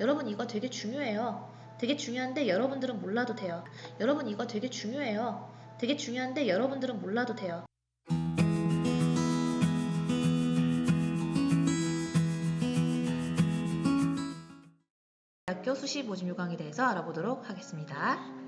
여러분 이거 되게 중요해요. 되게 중요한데 여러분들은 몰라도 돼요. 여러분 이거 되게 중요해요. 되게 중요한데 여러분들은 몰라도 돼요. 대학교 수시 모집 요강에 대해서 알아보도록 하겠습니다.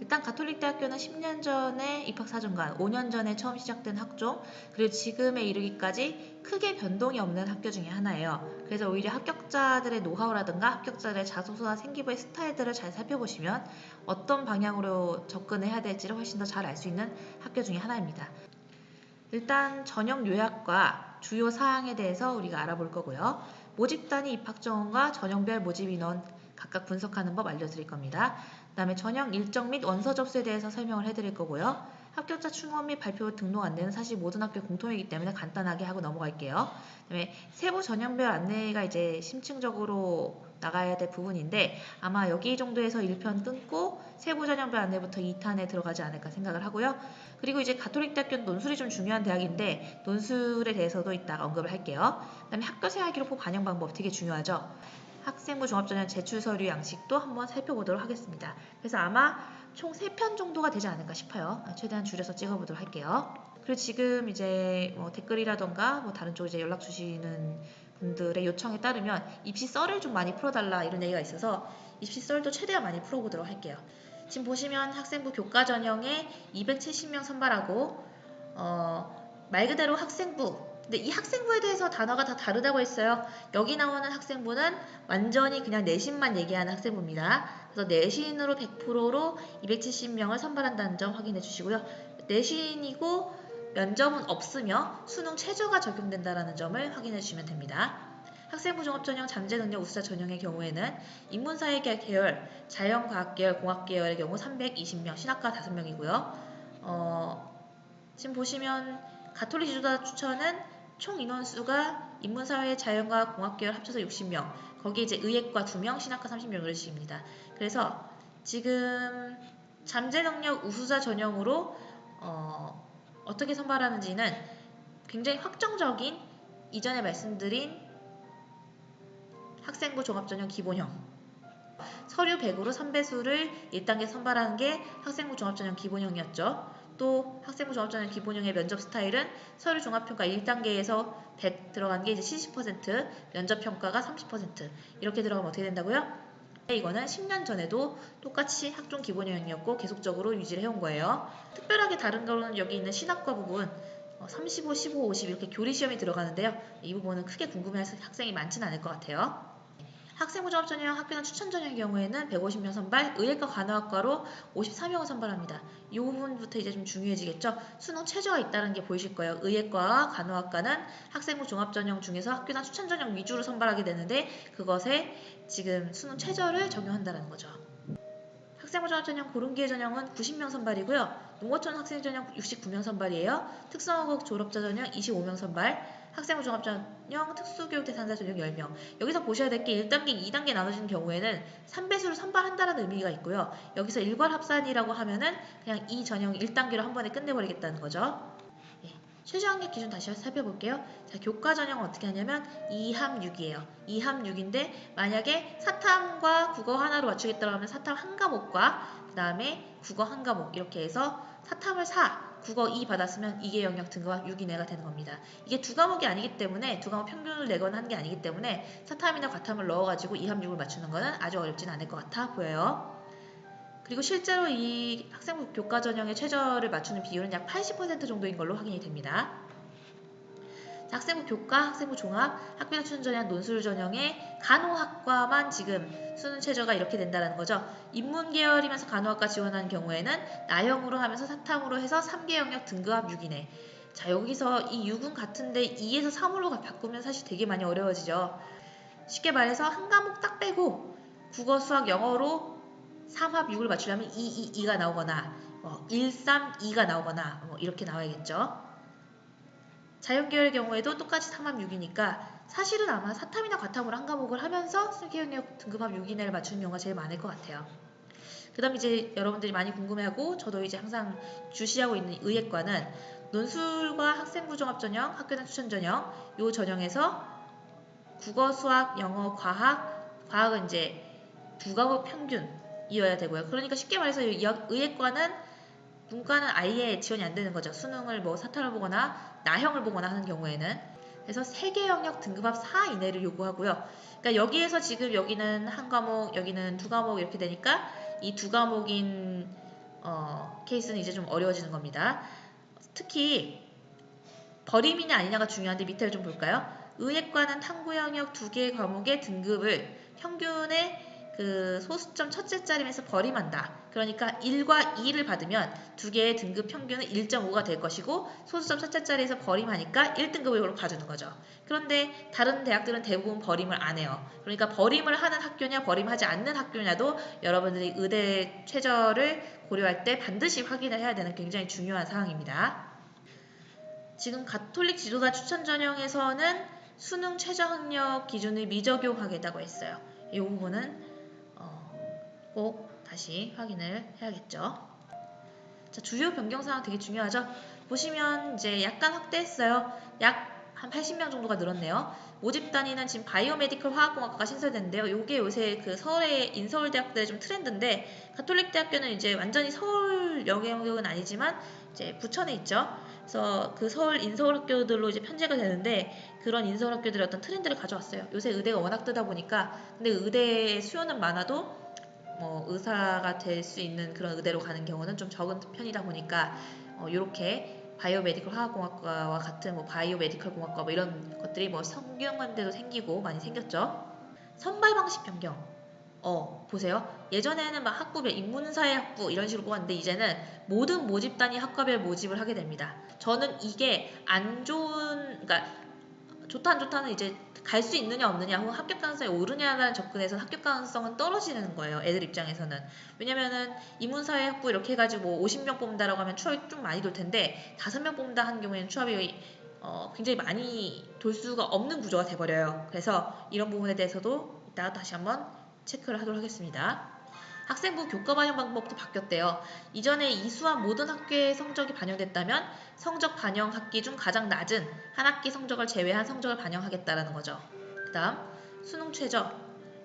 일단 가톨릭 대학교는 10년 전에 입학 사정관, 5년 전에 처음 시작된 학종, 그리고 지금에 이르기까지 크게 변동이 없는 학교 중에 하나예요. 그래서 오히려 합격자들의 노하우라든가 합격자들의 자소서나 생기부의 스타일들을 잘 살펴보시면 어떤 방향으로 접근해야 될지를 훨씬 더 잘 알 수 있는 학교 중에 하나입니다. 일단 전형 요약과 주요 사항에 대해서 우리가 알아볼 거고요. 모집 단위 입학 정원과 전형별 모집 인원 각각 분석하는 법 알려드릴 겁니다. 그 다음에 전형 일정 및 원서 접수에 대해서 설명을 해드릴 거고요. 합격자 충원 및 발표 등록 안내는 사실 모든 학교 공통이기 때문에 간단하게 하고 넘어갈게요. 그다음에 세부 전형별 안내가 이제 심층적으로 나가야 될 부분인데 아마 여기 정도에서 1편 끊고 세부 전형별 안내부터 2탄에 들어가지 않을까 생각을 하고요. 그리고 이제 가톨릭 대학교는 논술이 좀 중요한 대학인데 논술에 대해서도 이따가 언급을 할게요. 그다음에 학교생활 기록부 반영 방법 되게 중요하죠. 학생부 종합전형 제출 서류 양식도 한번 살펴보도록 하겠습니다. 그래서 아마 총 3편 정도가 되지 않을까 싶어요. 최대한 줄여서 찍어보도록 할게요. 그리고 지금 이제 뭐 댓글이라던가 뭐 다른 쪽 이제 연락 주시는 분들의 요청에 따르면 입시 썰을 좀 많이 풀어달라 이런 얘기가 있어서 입시 썰도 최대한 많이 풀어보도록 할게요. 지금 보시면 학생부 교과 전형에 270명 선발하고 어, 말 그대로 학생부 근데 이 학생부에 대해서 단어가 다 다르다고 했어요. 여기 나오는 학생부는 완전히 그냥 내신만 얘기하는 학생부입니다. 그래서 내신으로 100%로 270명을 선발한다는 점 확인해 주시고요. 내신이고 면접은 없으며 수능 최저가 적용된다는 점을 확인해 주시면 됩니다. 학생부 종합 전형 잠재 능력 우수자 전형의 경우에는 인문사회 계열, 자연과학 계열, 공학 계열의 경우 320명, 신학과 5명이고요. 어, 지금 보시면 가톨릭 지도자 추천은 총 인원수가 인문사회, 자연과학, 공학 계열 합쳐서 60명. 거기에 이제 의예과 2명, 신학과 30명 이런 식입니다. 그래서 지금 잠재 능력 우수자 전형으로 어, 어떻게 선발하는지는 굉장히 확정적인 이전에 말씀드린 학생부 종합전형 기본형 서류 100으로 3배수를 1단계 선발하는 게 학생부 종합전형 기본형이었죠. 또 학생부 종합전형 기본형의 면접 스타일은 서류 종합평가 1단계에서 100 들어간 게 이제 70%, 면접 평가가 30% 이렇게 들어가면 어떻게 된다고요? 이거는 10년 전에도 똑같이 학종 기본형이었고 계속적으로 유지를 해온 거예요. 특별하게 다른 거는 여기 있는 신학과 부분 35, 15, 50 이렇게 교리 시험이 들어가는데요. 이 부분은 크게 궁금해할 학생이 많지는 않을 것 같아요. 학생부 종합 전형 학교나 추천 전형의 경우에는 150명 선발, 의예과 간호학과로 54명을 선발합니다. 이 부분부터 이제 좀 중요해지겠죠. 수능 최저가 있다는 게 보이실 거예요. 의예과와 간호학과는 학생부 종합 전형 중에서 학교나 추천 전형 위주로 선발하게 되는데 그것에 지금 수능 최저를 적용한다는 거죠. 학생부 종합 전형 고른기회 전형은 90명 선발이고요. 농어촌 학생 전형 69명 선발이에요. 특성화국 졸업자 전형 25명 선발. 학생부 종합 전형 특수교육 대상자 전형 10명. 여기서 보셔야 될 게 1단계, 2단계 나눠지는 경우에는 3배수를 선발한다는 의미가 있고요. 여기서 일괄 합산이라고 하면은 그냥 이 전형 1단계로 한 번에 끝내버리겠다는 거죠. 예, 최저 학력 기준 다시 살펴볼게요. 자, 교과 전형은 어떻게 하냐면 2함 6이에요. 2함 6인데 만약에 사탐과 국어 하나로 맞추겠다고 하면 사탐 한 과목과 그 다음에 국어 한 과목 이렇게 해서 사탐을 4, 국어 2 받았으면 이게 영역 등급학 6이 내가 되는 겁니다. 이게 두 과목이 아니기 때문에 두 과목 평균을 내거나 하는 게 아니기 때문에 사탐이나 과탐을 넣어가지고 2함 6을 맞추는 거는 아주 어렵진 않을 것 같아 보여요. 그리고 실제로 이 학생부 교과 전형의 최저를 맞추는 비율은 약 80% 정도인 걸로 확인이 됩니다. 학생부 교과, 학생부 종합, 학교나 추천 전형, 논술 전형의 간호학과만 지금 수능 최저가 이렇게 된다는 거죠. 인문 계열이면서 간호학과 지원하는 경우에는 나형으로 하면서 사탐으로 해서 3개 영역 등급합 6이네. 자 여기서 이 6은 같은데 2에서 3으로 바꾸면 사실 되게 많이 어려워지죠. 쉽게 말해서 한 과목 딱 빼고 국어, 수학, 영어로 3합 6을 맞추려면 2, 2, 2가 나오거나 뭐 1, 3, 2가 나오거나 뭐 이렇게 나와야겠죠. 자연계열의 경우에도 똑같이 3합 6이니까 사실은 아마 사탐이나 과탐으로 한 과목을 하면서 슬기영역 등급합 6 이내를 맞추는 경우가 제일 많을 것 같아요. 그 다음 이제 여러분들이 많이 궁금해하고 저도 이제 항상 주시하고 있는 의예과는 논술과 학생부 종합 전형, 학교나 추천 전형 요 전형에서 국어, 수학, 영어, 과학, 과학은 이제 두 과목 평균 이어야 되고요. 그러니까 쉽게 말해서 의예과는 문과는 아예 지원이 안 되는 거죠. 수능을 뭐 사탈을 보거나 나형을 보거나 하는 경우에는 그래서 세개 영역 등급합 4 이내를 요구하고요. 그러니까 여기에서 지금 여기는 한 과목, 여기는 두 과목 이렇게 되니까 이 두 과목인 어, 케이스는 이제 좀 어려워지는 겁니다. 특히 버림이냐 아니냐가 중요한데 밑에를 좀 볼까요? 의예과는 탐구 영역 두 개의 과목의 등급을 평균의 그 소수점 첫째 자리에서 버림한다. 그러니까 1과 2를 받으면 두 개의 등급 평균은 1.5가 될 것이고 소수점 첫째 자리에서 버림하니까 1등급을 가주는 거죠. 그런데 다른 대학들은 대부분 버림을 안 해요. 그러니까 버림을 하는 학교냐 버림하지 않는 학교냐도 여러분들이 의대 최저를 고려할 때 반드시 확인을 해야 되는 굉장히 중요한 사항입니다. 지금 가톨릭 지도자 추천 전형에서는 수능 최저 학력 기준을 미적용하겠다고 했어요. 이 부분은 어, 꼭 다시 확인을 해야겠죠. 자, 주요 변경 사항 되게 중요하죠. 보시면 이제 약간 확대했어요. 약 한 80명 정도가 늘었네요. 모집 단위는 지금 바이오메디컬 화학공학과가 신설됐는데요. 이게 요새 그 서울의 인서울 대학들의 좀 트렌드인데 가톨릭 대학교는 이제 완전히 서울 영역은 아니지만 이제 부천에 있죠. 그래서 그 서울 인서울 학교들로 이제 편제가 되는데 그런 인서울 학교들의 어떤 트렌드를 가져왔어요. 요새 의대가 워낙 뜨다 보니까 근데 의대 수요는 많아도 뭐 의사가 될 수 있는 그런 의대로 가는 경우는 좀 적은 편이다 보니까 어, 이렇게 바이오메디컬 화학공학과와 같은 뭐 바이오메디컬 공학과 뭐 이런 것들이 뭐 성균관대도 생기고 많이 생겼죠. 선발 방식 변경. 어 보세요. 예전에는 막 학부별 인문사회 학부 이런 식으로 뽑았는데 이제는 모든 모집 단위 학과별 모집을 하게 됩니다. 저는 이게 안 좋은 그러니까 좋다 안 좋다는 이제 갈 수 있느냐 없느냐 혹은 합격 가능성이 오르냐라는 접근에서 합격 가능성은 떨어지는 거예요. 애들 입장에서는. 왜냐면은 인문사회 학부 이렇게 해가지고 뭐 50명 뽑는다라고 하면 추합이 좀 많이 돌 텐데 5명 뽑는다 하는 경우에는 추합이 어, 굉장히 많이 돌 수가 없는 구조가 돼버려요. 그래서 이런 부분에 대해서도 이따가 다시 한번 체크를 하도록 하겠습니다. 학생부 교과 반영 방법도 바뀌었대요. 이전에 이수한 모든 학교의 성적이 반영됐다면 성적 반영 학기 중 가장 낮은 한 학기 성적을 제외한 성적을 반영하겠다라는 거죠. 그 다음 수능 최저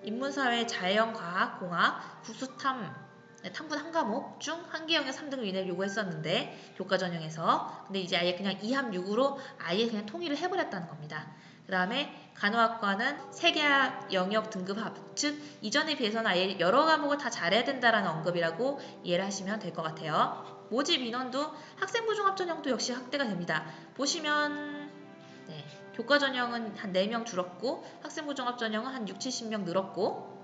인문사회 자연 과학 공학 국수탐 네, 탐구 한 과목 중 한 개 영역 3등을 이내를 요구했었는데 교과 전형에서 근데 이제 아예 그냥 2함 6으로 아예 그냥 통일을 해버렸다는 겁니다. 그 다음에 간호학과는 세계학 영역 등급 합 즉 이전에 비해서는 아예 여러 과목을 다 잘해야 된다라는 언급이라고 이해를 하시면 될 것 같아요. 모집 인원도 학생부 종합 전형도 역시 확대가 됩니다. 보시면 네, 교과 전형은 한 4명 줄었고 학생부 종합 전형은 한 6, 70명 늘었고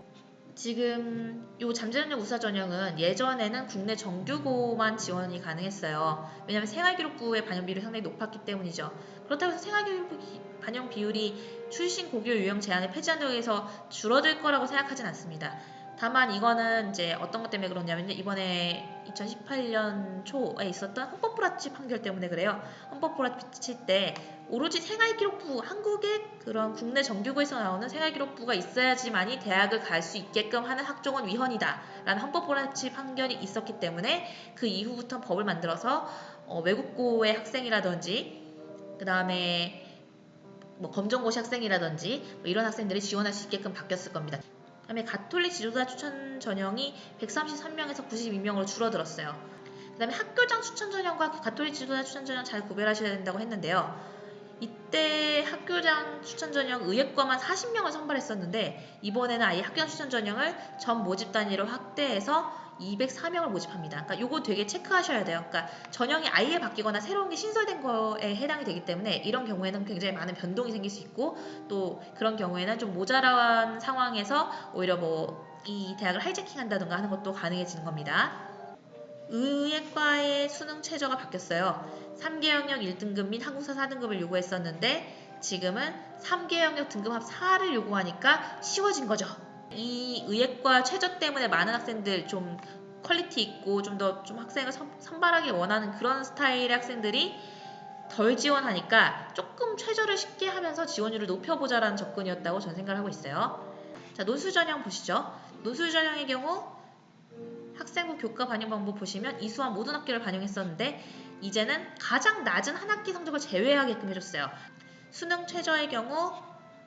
지금 요 잠재력력 우사 전형은 예전에는 국내 정규고만 지원이 가능했어요. 왜냐하면 생활기록부의 반영 비율이 상당히 높았기 때문이죠. 그렇다고 해서 생활기록부 반영 비율이 출신 고교 유형 제한을 폐지한다고 해서 줄어들 거라고 생각하진 않습니다. 다만 이거는 이제 어떤 것 때문에 그러냐면 이번에 2018년 초에 있었던 헌법 불합치 판결 때문에 그래요. 헌법 불합치 때 오로지 생활기록부 한국의 그런 국내 정규고에서 나오는 생활기록부가 있어야지만이 대학을 갈 수 있게끔 하는 학종은 위헌이다 라는 헌법 불합치 판결이 있었기 때문에 그 이후부터 법을 만들어서 어, 외국고의 학생이라든지 그 다음에 뭐 검정고시 학생이라든지 뭐 이런 학생들이 지원할 수 있게끔 바뀌었을 겁니다. 그다음에 가톨릭 지도자 추천 전형이 133명에서 92명으로 줄어들었어요. 그 다음에 학교장 추천 전형과 가톨릭 지도자 추천 전형 잘 구별하셔야 된다고 했는데요. 이때 학교장 추천 전형 의예과만 40명을 선발했었는데 이번에는 아예 학교장 추천 전형을 전 모집 단위로 확대해서 204명을 모집합니다. 그러니까 요거 되게 체크하셔야 돼요. 그러니까 전형이 아예 바뀌거나 새로운 게 신설된 거에 해당이 되기 때문에 이런 경우에는 굉장히 많은 변동이 생길 수 있고 또 그런 경우에는 좀 모자란 상황에서 오히려 뭐 이 대학을 하이제킹한다든가 하는 것도 가능해지는 겁니다. 의예과의 수능 최저가 바뀌었어요. 3개 영역 1등급 및 한국사 4등급을 요구했었는데 지금은 3개 영역 등급 합 4를 요구하니까 쉬워진 거죠. 이 의예과 최저 때문에 많은 학생들 좀 퀄리티 있고 좀 더좀 학생을 선, 선발하기 원하는 그런 스타일의 학생들이 덜 지원하니까 조금 최저를 쉽게 하면서 지원율을 높여보자라는 접근이었다고 저는 생각을 하고 있어요. 자, 논술 전형 보시죠. 논술 전형의 경우 학생부 교과 반영 방법 보시면 이수한 모든 학교를 반영했었는데 이제는 가장 낮은 한 학기 성적을 제외하게끔 해줬어요. 수능 최저의 경우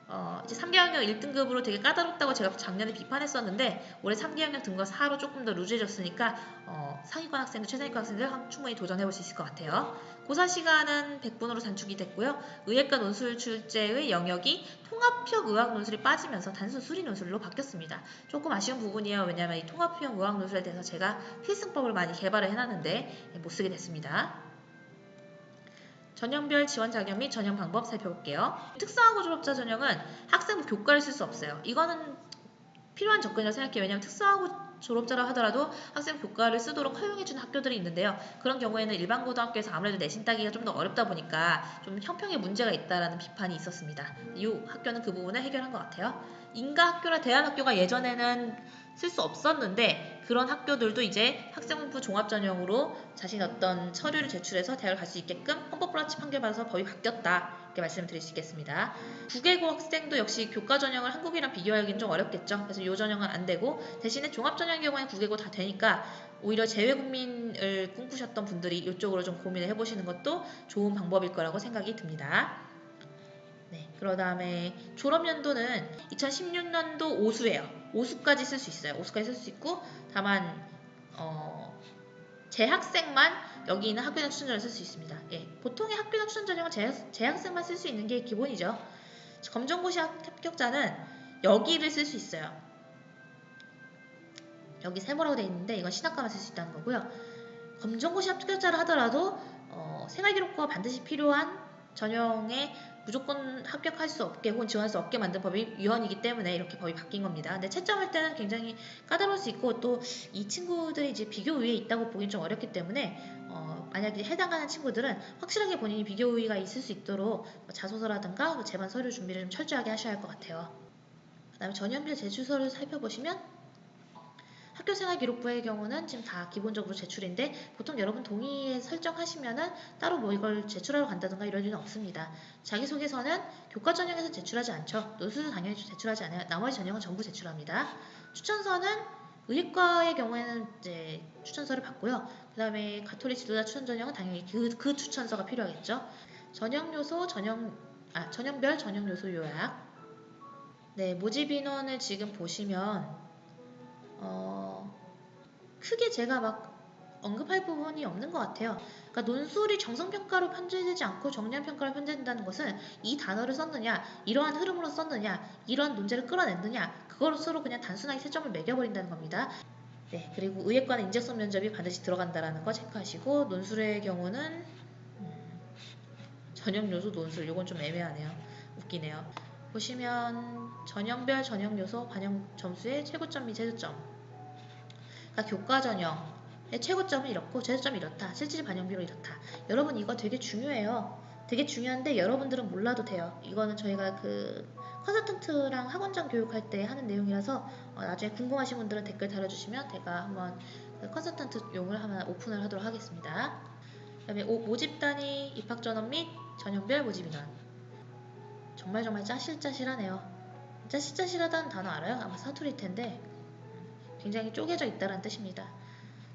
어, 이제 3개학년 1등급으로 되게 까다롭다고 제가 작년에 비판했었는데 올해 3개학년 등급 4로 조금 더 루즈해졌으니까 어, 상위권 학생들, 최상위권 학생들 한- 충분히 도전해볼 수 있을 것 같아요. 고사 시간은 100분으로 단축이 됐고요. 의예과 논술 출제의 영역이 통합형 의학 논술이 빠지면서 단순 수리 논술로 바뀌었습니다. 조금 아쉬운 부분이에요. 왜냐하면 이 통합형 의학 논술에 대해서 제가 필승법을 많이 개발을 해놨는데 못 쓰게 됐습니다. 전형별 지원 자격 및 전형 방법 살펴볼게요. 특성화고 졸업자 전형은 학생부 교과를 쓸 수 없어요. 이거는 필요한 접근이라고 생각해요. 왜냐하면 특성화고 졸업자라 하더라도 학생 교과를 쓰도록 허용해주는 학교들이 있는데요. 그런 경우에는 일반 고등학교에서 아무래도 내신 따기가 좀 더 어렵다 보니까 좀 형평에 문제가 있다라는 비판이 있었습니다. 이 학교는 그 부분을 해결한 것 같아요. 인가 학교나 대안 학교가 예전에는 쓸 수 없었는데 그런 학교들도 이제 학생부 종합 전형으로 자신 어떤 서류를 제출해서 대학을 갈 수 있게끔 헌법 불합치 판결 받아서 법이 바뀌었다 이렇게 말씀을 드릴 수 있겠습니다. 국외고 학생도 역시 교과 전형을 한국이랑 비교하기는 좀 어렵겠죠. 그래서 이 전형은 안 되고 대신에 종합 전형의 경우에는 국외고 다 되니까 오히려 재외국민을 꿈꾸셨던 분들이 이쪽으로 좀 고민을 해보시는 것도 좋은 방법일 거라고 생각이 듭니다. 네, 그러 다음에 졸업연도는 2016년도 오수예요. 오수까지 쓸 수 있어요. 오수까지 쓸 수 있고 다만 어, 재학생만 여기 있는 학교장 추천전을 쓸 수 있습니다. 예, 보통의 학교장 추천전형은 재학, 재학생만 쓸 수 있는 게 기본이죠. 검정고시 합- 합격자는 여기를 쓸 수 있어요. 여기 세모라고 되어 있는데 이건 신학과만 쓸 수 있다는 거고요. 검정고시 합격자를 하더라도 어, 생활기록부가 반드시 필요한 전형에 무조건 합격할 수 없게 혹은 지원할 수 없게 만든 법이 위헌이기 때문에 이렇게 법이 바뀐 겁니다. 근데 채점할 때는 굉장히 까다로울 수 있고 또 이 친구들이 이제 비교 우위에 있다고 보긴 좀 어렵기 때문에 어, 만약에 해당하는 친구들은 확실하게 본인이 비교 우위가 있을 수 있도록 뭐 자소서라든가 뭐 제반 서류 준비를 좀 철저하게 하셔야 할 것 같아요. 그 다음에 전형별 제출서를 살펴보시면 학교생활기록부의 경우는 지금 다 기본적으로 제출인데 보통 여러분 동의에 설정하시면은 따로 뭐 이걸 제출하러 간다든가 이럴 일은 없습니다. 자기소개서는 교과 전형에서 제출하지 않죠. 논술도 당연히 제출하지 않아요. 나머지 전형은 전부 제출합니다. 추천서는 의과의 경우에는 이제 추천서를 받고요. 그 다음에 가톨릭 지도자 추천 전형은 당연히 그, 그 추천서가 필요하겠죠. 전형 요소, 전형, 아, 전형별 전형 요소 요약. 네, 모집 인원을 지금 보시면 어, 크게 제가 막 언급할 부분이 없는 것 같아요. 그러니까 논술이 정성평가로 편제되지 않고 정량평가로 편제된다는 것은 이 단어를 썼느냐, 이러한 흐름으로 썼느냐, 이러한 논제를 끌어냈느냐, 그것으로 그냥 단순하게 채점을 매겨버린다는 겁니다. 네, 그리고 의예과는 인적성 면접이 반드시 들어간다라는 거 체크하시고 논술의 경우는 음, 전형 요소 논술, 이건 좀 애매하네요. 웃기네요. 보시면 전형별 전형 요소 반영 점수의 최고점 및 최저점. 그러니까 교과 전형의 최고점은 이렇고 최저점이 이렇다. 실질 반영비로 이렇다. 여러분 이거 되게 중요해요. 되게 중요한데 여러분들은 몰라도 돼요. 이거는 저희가 그 컨설턴트랑 학원장 교육할 때 하는 내용이라서 어, 나중에 궁금하신 분들은 댓글 달아주시면 제가 한번 그 컨설턴트 용을 하나 오픈을 하도록 하겠습니다. 그 다음에 오- 모집 단위 입학 전원 및 전형별 모집 인원. 정말 정말 짜실짜실하네요. 짜실짜실하다는 단어 알아요? 아마 사투리일 텐데 굉장히 쪼개져 있다는 뜻입니다.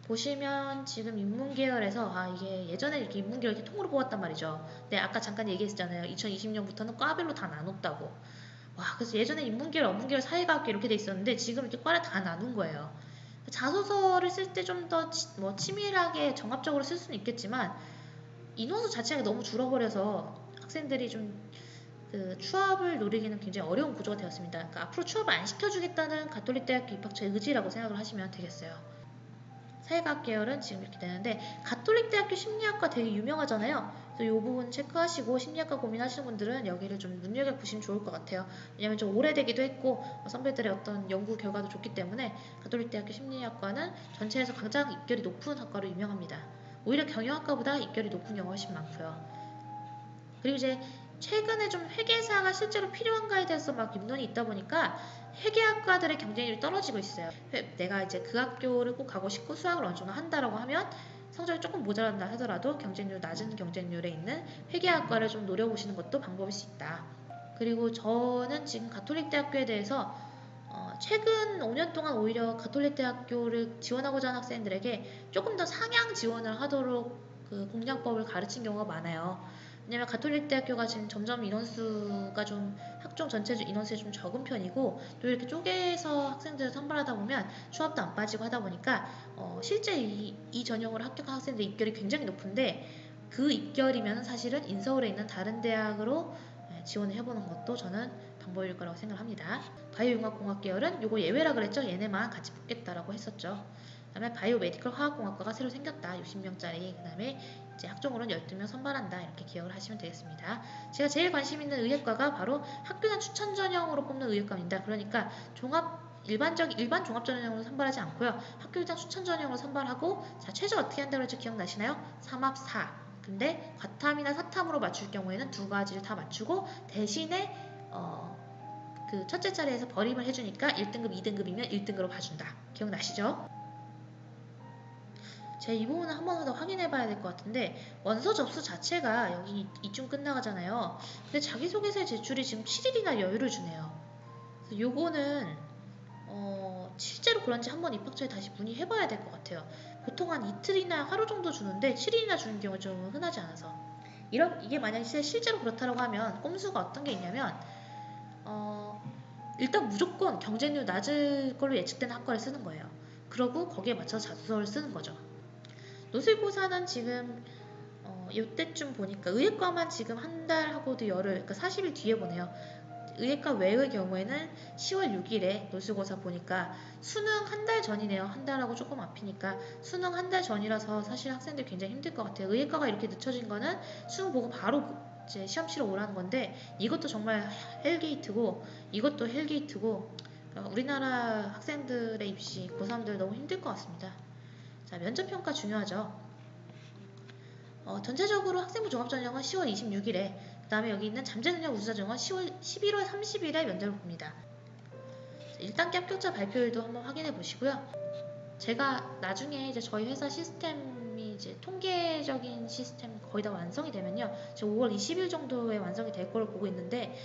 보시면 지금 인문계열에서 아 이게 예전에 이렇게 인문계열 이렇게 통으로 뽑았단 말이죠. 근데 아까 잠깐 얘기했잖아요. 2020년부터는 과별로 다 나눴다고. 와 그래서 예전에 인문계열, 어문계열, 사회과학계 이렇게 돼 있었는데 지금 이렇게 과를 다 나눈 거예요. 자소서를 쓸 때 좀 더 뭐 치밀하게 정합적으로 쓸 수는 있겠지만 인원수 자체가 너무 줄어버려서 학생들이 좀 그 추합을 노리기는 굉장히 어려운 구조가 되었습니다. 그러니까 앞으로 추합을 안 시켜주겠다는 가톨릭 대학교 입학처의 의지라고 생각을 하시면 되겠어요. 사회과학 계열은 지금 이렇게 되는데 가톨릭 대학교 심리학과 되게 유명하잖아요. 그래서 이 부분 체크하시고 심리학과 고민하시는 분들은 여기를 좀 눈여겨 보시면 좋을 것 같아요. 왜냐하면 좀 오래되기도 했고 어, 선배들의 어떤 연구 결과도 좋기 때문에 가톨릭 대학교 심리학과는 전체에서 가장 입결이 높은 학과로 유명합니다. 오히려 경영학과보다 입결이 높은 경우가 훨씬 많고요. 그리고 이제 최근에 좀 회계사가 실제로 필요한가에 대해서 막 입론이 있다 보니까 회계학과들의 경쟁률이 떨어지고 있어요. 회- 내가 이제 그 학교를 꼭 가고 싶고 수학을 어느 정도 한다라고 하면 성적이 조금 모자란다 하더라도 경쟁률 낮은 경쟁률에 있는 회계학과를 좀 노려보시는 것도 방법일 수 있다. 그리고 저는 지금 가톨릭 대학교에 대해서 어, 최근 5년 동안 오히려 가톨릭 대학교를 지원하고자 하는 학생들에게 조금 더 상향 지원을 하도록 그 공략법을 가르친 경우가 많아요. 왜냐면 가톨릭 대학교가 지금 점점 인원수가 좀 학종 전체 인원수에 좀 적은 편이고 또 이렇게 쪼개서 학생들을 선발하다 보면 수업도 안 빠지고 하다 보니까 어, 실제 이, 이 전형으로 합격한 학생들 입결이 굉장히 높은데 그 입결이면 사실은 인서울에 있는 다른 대학으로 예, 지원을 해보는 것도 저는 방법일 거라고 생각합니다. 바이오융합공학 계열은 요거 예외라 그랬죠? 얘네만 같이 붙겠다라고 했었죠. 그다음에 바이오메디컬 화학공학과가 새로 생겼다. 60명짜리. 그다음에 이제 학종으로는 12명 선발한다. 이렇게 기억을 하시면 되겠습니다. 제가 제일 관심 있는 의예과가 바로 학교단 추천 전형으로 뽑는 의예과입니다. 그러니까 종합 일반적 일반 종합 전형으로 선발하지 않고요. 학교장 추천 전형으로 선발하고 자 최저 어떻게 한다고 했죠? 기억나시나요? 3합 4. 근데 과탐이나 사탐으로 맞출 경우에는 두 가지를 다 맞추고 대신에 어, 그 첫째 자리에서 버림을 해주니까 1등급, 2등급이면 1등급으로 봐준다. 기억나시죠? 제가 이 부분은 한 번 더 확인해 봐야 될 것 같은데 원서 접수 자체가 여기 이쯤 끝나가잖아요. 근데 자기소개서의 제출이 지금 7일이나 여유를 주네요. 그래서 요거는 어, 실제로 그런지 한번 입학처에 다시 문의해 봐야 될 것 같아요. 보통 한 이틀이나 하루 정도 주는데 7일이나 주는 경우 좀 흔하지 않아서 이런 이게 만약 에 실제로 그렇다고 하면 꼼수가 어떤 게 있냐면 어, 일단 무조건 경쟁률 낮을 걸로 예측되는 학과를 쓰는 거예요. 그러고 거기에 맞춰서 자소서를 쓰는 거죠. 노슬고사는 지금 어, 이때쯤 보니까 의예과만 지금 한 달 하고도 열흘, 그러니까 40일 뒤에 보내요. 의예과 외의 경우에는 10월 6일에 노슬고사 보니까 수능 한 달 전이네요. 한 달하고 조금 앞이니까 수능 한 달 전이라서 사실 학생들 굉장히 힘들 것 같아요. 의예과가 이렇게 늦춰진 거는 수능 보고 바로 이제 시험 치러 오라는 건데 이것도 정말 헬게이트고 이것도 헬게이트고 어, 우리나라 학생들의 입시 고3들 너무 힘들 것 같습니다. 자, 면접 평가 중요하죠. 어, 전체적으로 학생부 종합전형은 10월 26일에 그 다음에 여기 있는 잠재능력 우수자전형은 10월 11월 30일에 면접을 봅니다. 1단계 합격자 발표일도 한번 확인해 보시고요. 제가 나중에 이제 저희 회사 시스템이 이제 통계적인 시스템 거의 다 완성이 되면요. 지금 5월 20일 정도에 완성이 될 걸로 보고 있는데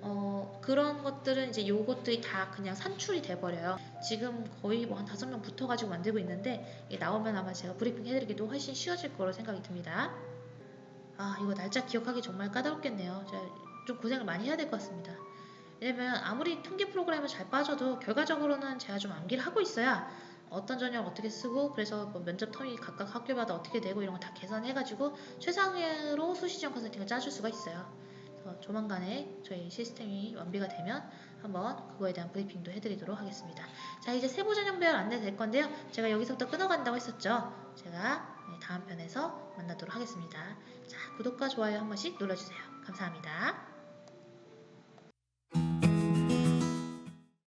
어, 그런 것들은 이제 요것들이 다 그냥 산출이 돼버려요. 지금 거의 뭐 한 다섯 명 붙어가지고 만들고 있는데 이게 나오면 아마 제가 브리핑 해드리기도 훨씬 쉬워질 거로 생각이 듭니다. 아, 이거 날짜 기억하기 정말 까다롭겠네요. 제가 좀 고생을 많이 해야 될 것 같습니다. 왜냐면 아무리 통계 프로그램을 잘 빠져도 결과적으로는 제가 좀 암기를 하고 있어야 어떤 전형 어떻게 쓰고 그래서 뭐 면접 텀이 각각 학교마다 어떻게 되고 이런 거 다 계산해가지고 최상으로 수시지원 컨설팅을 짜줄 수가 있어요. 그래서 조만간에 저희 시스템이 완비가 되면 한번 그거에 대한 브리핑도 해드리도록 하겠습니다. 자 이제 세부 전형별 안내 될 건데요. 제가 여기서부터 끊어간다고 했었죠. 제가 네, 다음 편에서 만나도록 하겠습니다. 자 구독과 좋아요 한 번씩 눌러주세요. 감사합니다.